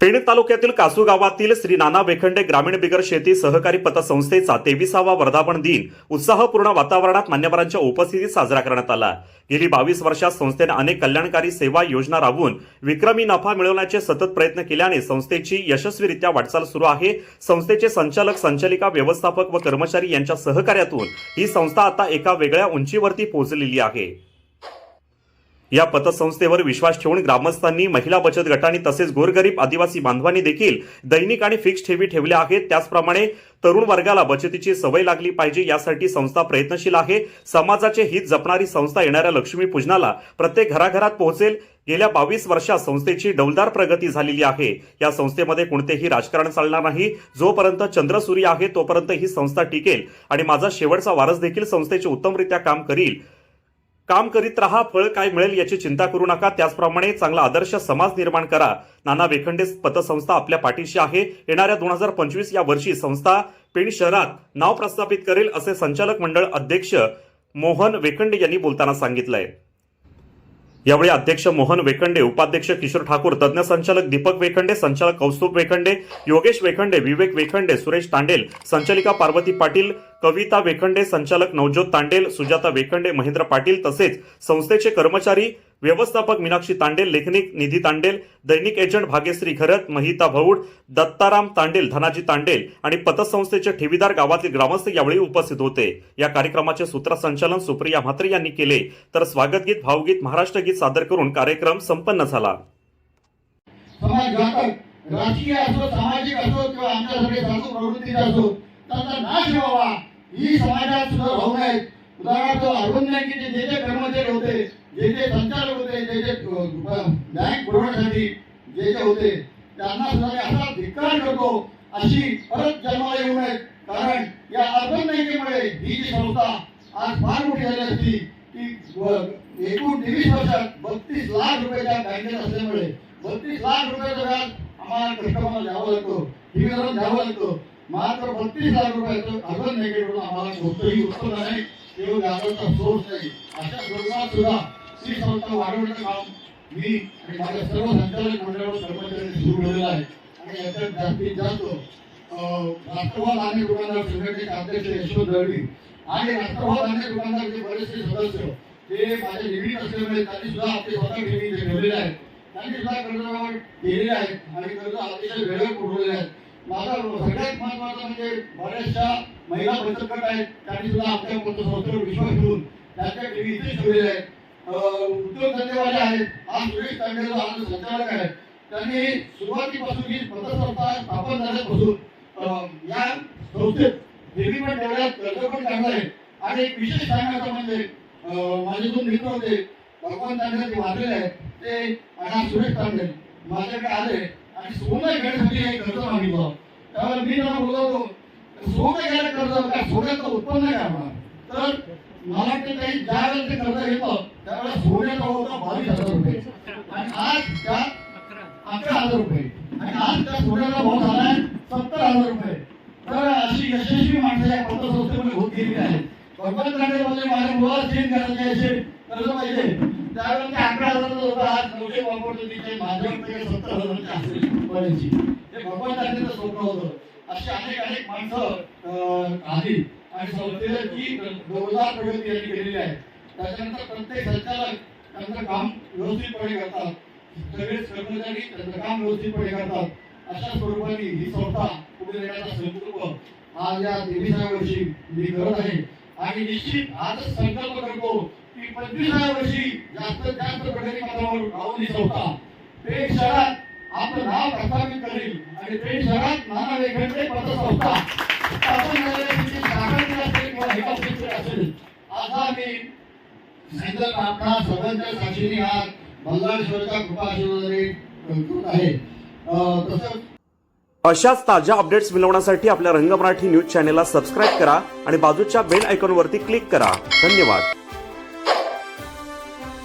पेण तालुक्यातील कासू गावातील श्री नाना वेखंडे ग्रामीण बिगर शेती सहकारी पतसंस्थेचा तेविसावा वर्धापन दिन उत्साहपूर्ण वातावरणात मान्यवरांच्या उपस्थितीत साजरा करण्यात आला. गेली बावीस वर्षात संस्थेने अनेक कल्याणकारी सेवा योजना राबवून विक्रमी नफा मिळवण्याचे सतत प्रयत्न केल्याने संस्थेची यशस्वीरित्या वाटचाल सुरू आहे. संस्थेचे संचालक संचालिका व्यवस्थापक व कर्मचारी यांच्या सहकार्यातून ही संस्था आता एका वेगळ्या उंचीवरती पोहोचलेली आहे. या पतसंस्थेवर विश्वास ठेवून ग्रामस्थांनी महिला बचत गटांनी तसेच गोरगरीब आदिवासी बांधवांनी देखील दैनिक आणि फिक्स ठेवी ठेवल्या आहेत. त्याचप्रमाणे तरुण वर्गाला बचतीची सवय लागली पाहिजे यासाठी संस्था प्रयत्नशील आहे. समाजाचे हित जपणारी संस्था येणाऱ्या लक्ष्मी पूजनाला प्रत्येक घराघरात पोहोचेल. गेल्या बावीस वर्षात संस्थेची डौलदार प्रगती झालेली आहे. या संस्थेमध्ये कोणतेही राजकारण चालणार नाही. जोपर्यंत चंद्रसूर्य आहे तोपर्यंत ही संस्था टिकेल. आणि माझा शेवटचा वारस देखील संस्थेचे उत्तमरित्या काम करील. काम करीत राहा फळ काय मिळेल याची चिंता करू नका. त्याचप्रमाणे चांगला आदर्श समाज निर्माण करा. नाना वेखंडे पतसंस्था आपल्या पाठीशी आहे. येणाऱ्या दोन हजार पंचवीस या वर्षी संस्था पेण शहरात नाव प्रस्थापित करेल असे संचालक मंडळ अध्यक्ष मोहन वेखंडे यांनी बोलताना सांगितलंय. यावेळी अध्यक्ष मोहन वेखंडे उपाध्यक्ष किशोर ठाकूर तज्ज्ञ संचालक दीपक वेखंडे संचालक कौस्तुभ वेखंडे योगेश वेखंडे विवेक वेखंडे सुरेश तांडेल संचालिका पार्वती पाटील कविता वेखंडे संचालक नवज्योत तांडेल सुजाता वेखंडे महेंद्र पाटील तसेच संस्थेचे कर्मचारी व्यवस्थापक मीनाक्षी तांडेल लेखनिक निधी तांडेल दैनिक एजंट भाग्यश्री घरत महिता भौड दत्ताराम तांडेल धनाजी तांडेल आणि पतसंस्थेचे ठेवीदार गावातील ग्रामस्थ यावेळी उपस्थित होते. या कार्यक्रमाचे सूत्रसंचालन सुप्रिया म्हात्रे यांनी केले. तर स्वागतगीत भावगीत महाराष्ट्र गीत सादर करून कार्यक्रम संपन्न झाला. राजकीय असो सामाजिक असो किंवा आमच्यासारखे सासू प्रवृत्तीचे असो त्यांचा नाश व्हावा. ही समाजात सुद्धा होऊ नयेत उदाहरणार्थ अरविंद बँकेचे जे जे कर्मचारी होते जे जे संचालक होते जे जे बँक पुरवण्यासाठी जे जे होते त्यांना सुद्धा असा धिक्कार करतो अशी परत जन्माला येऊ नये कारण या अर्बन बँकेमुळे ही जी संस्था आज फार मोठी झाली असती की एकूण तेवीस वर्षात बत्तीस लाख रुपयाच्या बँकेत असल्यामुळे बत्तीस लाख रुपयाचं व्याज आम्हाला कस्टमरला द्यावं लागतो. ठेवीदाराला द्यावं लागतो. मात्र बत्तीस लाख रुपयाचं अर्बन बँकेकडून आम्हाला कोणतंही उत्पन्न नाही केवळ व्याजाचा सोर्स नाही. अशा स्वरूपात सुद्धा ही संस्था वाढवण्याचं काम मी आणि माझ्या सर्व संचालक मंडळ कर्मचाऱ्यांनी सुरू केलेलं आहे. आणि याच्यात जास्तीत जास्त राष्ट्रवाद आणि दुकानदार संघटनेचे अध्यक्ष यशवंत दळवी आणि राष्ट्रवाद आणि दुकानदारचे बरेचसे सदस्य ते माझे निमित असल्यामुळे त्यांनी सुद्धा आपले स्वतः ठेवी ठेवलेले आहेत त्यांनी सुद्धा कर्जावर केलेले आहेत आणि कर्ज अतिशय वेळेवर पुरवलेले आहेत. माझा महत्वाचं म्हणजे बऱ्याचशा महिला बचत गट आहेत. त्यांनी सुद्धा आमच्या संस्थेवर विश्वास ठेवून त्यांच्या ठेवी इथे ठेवलेल्या आहेत उद्योगधंदेवाले आहेत. आज सुरेश तांडे जो आज संचालक आहेत त्यांनी सुरुवातीपासून ही पतसंस्था स्थापन झाल्यापासून या संस्थेत देवी पण ठेवल्यात कर्ज पण काढणार आहे. आणि एक विशेष सांगायचं म्हणजे माझे दोन मित्र होते भगवान तांडे जे वाचलेले आहेत ते आणि सुरेश तांडे माझ्याकडे आले आणि सोनं घेण्यासाठी एक कर्ज मागितलं. त्यावेळेला मी त्यांना बोलवतो सोनं घ्यायला कर्ज काय सोन्याचं उत्पन्न काय होणार? तर मला वाटतं काही ज्या वेळेला ते कर्ज घेतं त्यावेळेला सोन्याचा होता बावीस हजार रुपये. आणि आज त्या अकरा हजार रुपये. आणि आज त्या सोन्याचा भाव झाला आहे सत्तर हजार रुपये. तर अशी यशस्वी माणसं या पतसंस्थेमध्ये होत गेलेली आहेत भगवंत राणे म्हणजे माझ्या मुलाला चेंज करायचे असे कर्ज पाहिजे. त्यावेळेला ते अकरा हजार होता. आज नऊशे वापरतो तिथे माझ्याकडे सत्तर हजाराची असते रुपयांची हे भगवंत स्वप्न होतं. अशी अनेक अनेक माणसं अं, आली आणि जी जोरदार प्रगती यांनी केलेली आहे. त्याच्यानंतर प्रत्येक संचालक त्यांचं काम व्यवस्थितपणे करतात. सगळेच कर्मचारी त्यांचं काम व्यवस्थितपणे करतात. अशा स्वरूपाने ही संस्था पुढे नेण्याचा संकल्प आज या तेविसाव्या वर्षी मी करत आहे. आणि निश्चित आजच संकल्प करतो की पंचवीसाव्या वर्षी जास्तीत जास्त प्रगती पथावर राहून ही संस्था. पेठ शहरात आपलं नाव प्रस्थापित करेल आणि पेठ शहरात नाना वेगवेगळे पतसंस्था स्थापन झालेल्या साखर असेल किंवा हेकापीठ असेल. आज मी सांगितलं आपणा सगळ्यांच्या साक्षीने हा बल्लाळेश्वरच्या कृपा आशीर्वादाने आहे. तसंच अशाच ताज्या अपडेट्स मिळवण्यासाठी आपल्या रंग मराठी न्यूज चॅनेलला सबस्क्राईब करा आणि बाजूच्या बेल आयकॉनवरती क्लिक करा. धन्यवाद.